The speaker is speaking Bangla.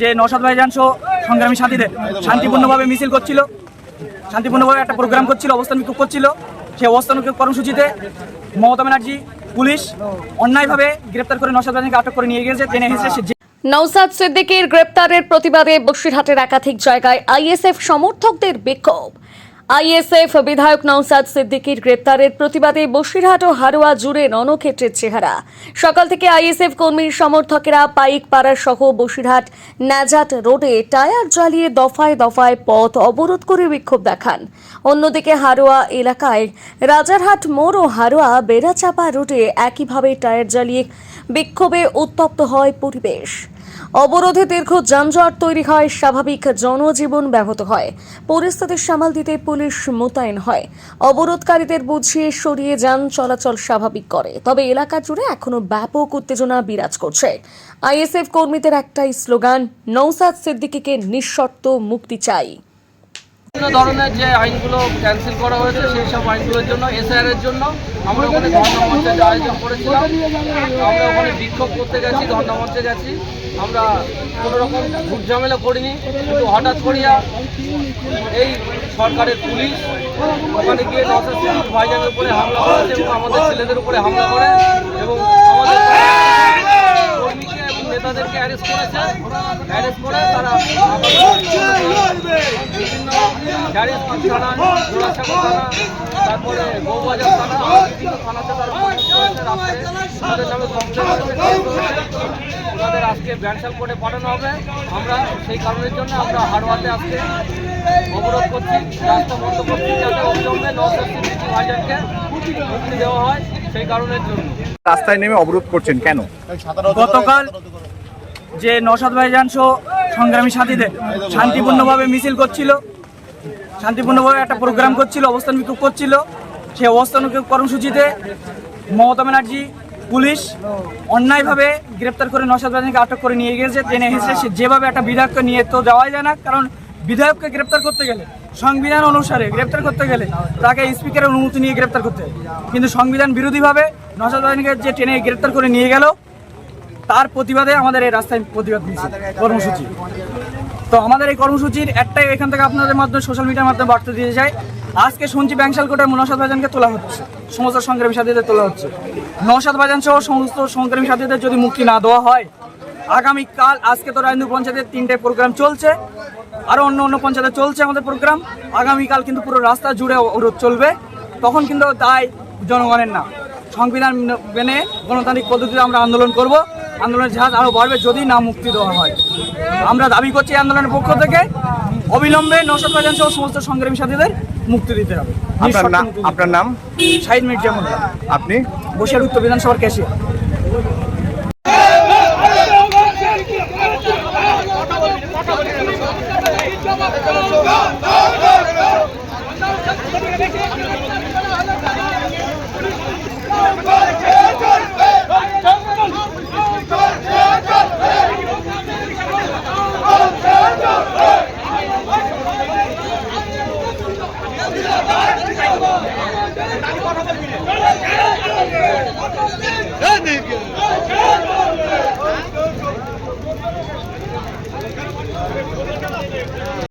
যে নসাদ ভাইজান সহ সংগ্রামী সাথীদের শান্তিপূর্ণভাবে মিছিল করছিল, শান্তিপূর্ণভাবে একটা প্রোগ্রাম করছিল, অবস্থান বিক্ষোভ করছিল। সেই অবস্থান কর্মসূচিতে মমতা ব্যানার্জি, পুলিশ অন্যায়ভাবে গ্রেপ্তার করে নসাদ ভাইজানকে আটক করে নিয়ে গিয়েছে। টেনে হেসে সে নৌসাদ সিদ্দিকীর গ্রেপ্তারের প্রতিবাদে বসিরহাটের একাধিক জায়গায় আইএসএফ সমর্থকদের বিক্ষোভ। আইএসএফ বিধায়ক নওসাদ সিদ্দিকীর গ্রেপ্তারের প্রতিবাদে বসিরহাট ও হারোয়া জুড়ে রণক্ষেত্রের চেহারা। সকাল থেকে আইএসএফ কর্মীর সমর্থকেরা পাইক পাড়া সহ বসিরহাট নাজাট রোডে টায়ার জ্বালিয়ে দফায় দফায় পথ অবরোধ করে বিক্ষোভ দেখান। অন্যদিকে হারোয়া এলাকায় রাজারহাট মোড় ও হারোয়া বেড়াচাপা রোডে একইভাবে টায়ার জ্বালিয়ে বিক্ষোভে উত্তপ্ত হয় পরিবেশ। অবরোধে দীর্ঘ যানজট তৈরি হয়, স্বাভাবিক জনজীবন ব্যাহত হয়। পরিস্থিতি সামাল দিতে পুলিশ মোতায়েন হয়। অবরোধকারীদের বুঝিয়ে সরিয়ে যান, চলাচল স্বাভাবিক করে। তবে এলাকা জুড়ে এখনও ব্যাপক উত্তেজনা বিরাজ করছে। আইএসএফ কর্মীদের একটাই স্লোগান নৌসাদ সিদ্দিকীকে নিঃশর্ত মুক্তি চাই। বিভিন্ন ধরনের যে আইনগুলো ক্যান্সেল করা হয়েছে, সেই সব আইনগুলোর জন্য এসআইআর এর জন্য আমরা ওখানে ধর্ণামঞ্চের আয়োজন করেছিলাম। আমরা ওখানে বিক্ষোভ করতে গেছি ধর্ণামঞ্চে গেছি। আমরা কোনো রকম ঝুটঝামেলা করিনি কিন্তু হঠাৎ করিয়া এই সরকারের পুলিশ ওখানে গিয়ে নশো ভাইজানের উপরে হামলা করেছে এবং আমাদের ছেলেদের উপরে হামলা করে এবং আমাদের কর্মীকে এবং নেতাদেরকে অ্যারেস্ট করেছে। অ্যারেস্ট করে তারা গ্যারেজপুর থানা জোড়াসাগর থানা তারপরে বউবাজার থানা আরও বিভিন্ন থানাতে তারা তাদের। ওনাদের আজকে ব্যানসাল কোর্টে পাঠানো হবে। আমরা সেই কারণের জন্য আমরা হারোয়াতে আজকে অবরোধ করছি রাস্তা বন্ধ করছি যাতে অবিলম্বে নশো মুক্তি দেওয়া হয় সেই কারণের জন্য। রাস্তায় নেমে অবরোধ করছেন কেন? গতকাল যে নসাদ ভাইজান সহ সংগ্রামী সাথীদের শান্তিপূর্ণভাবে মিছিল করছিল শান্তিপূর্ণভাবে একটা প্রোগ্রাম করছিল, অবস্থান বিক্ষোভ করছিল। সেই অবস্থান কর্মসূচিতে মমতা ব্যানার্জি, পুলিশ অন্যায়ভাবে গ্রেপ্তার করে নসাদ ভাইজানকে আটক করে নিয়ে গিয়েছে, টেনে হেসে সে যেভাবে একটা বিধায়ককে নিয়ে তো যাওয়াই যায় না, কারণ বিধায়ককে গ্রেপ্তার করতে গেলে, সংবিধান অনুসারে গ্রেপ্তার করতে গেলে তাকে স্পিকারের অনুমতি নিয়ে গ্রেপ্তার করতে কিন্তু সংবিধান বিরোধীভাবে নসাদ ভাইজানকে যে ট্রেনে গ্রেপ্তার করে নিয়ে গেল, তার প্রতিবাদে আমাদের এই রাস্তায় প্রতিবাদ কর্মসূচি। তো আমাদের এই কর্মসূচির একটাই এখান থেকে আপনাদের মাধ্যমে সোশ্যাল মিডিয়ার মাধ্যমে বার্তা দিয়ে যায়। আজকে শুনছি ব্যাংশাল কোর্টের নসাদ তোলা হচ্ছে। সমস্ত সংগ্রামী সাথীদের তোলা হচ্ছে। নসাদ ভাইজান সহ সমস্ত সংগ্রামী সাথীদের যদি মুক্তি না দেওয়া হয়, আগামীকাল আজকে তো রাজেন্দ্র পঞ্চায়েতের তিনটে প্রোগ্রাম চলছে। আরও অন্য অন্য পঞ্চায়েতে চলছে আমাদের প্রোগ্রাম আগামীকাল কিন্তু পুরো রাস্তা জুড়ে অবরোধ চলবে। তখন কিন্তু তাই জনগণের না। সংবিধান মেনে গণতান্ত্রিক পদ্ধতিতে আমরা আন্দোলন করব। আন্দোলনের ঝাঁজ আরও বাড়বে যদি না মুক্তি দেওয়া হয়। আমরা দাবি করছি আন্দোলনের পক্ষ থেকে অবিলম্বে নশো পার্সেন্ট সহ সমস্ত সংগ্রামী সাথীদের মুক্তি দিতে হবে। আপনার নাম আপনার নাম? শাহিদ মির্জা মোল্লা আপনি? বসিয়ার উত্তর বিধানসভার ক্যাশিয়ার।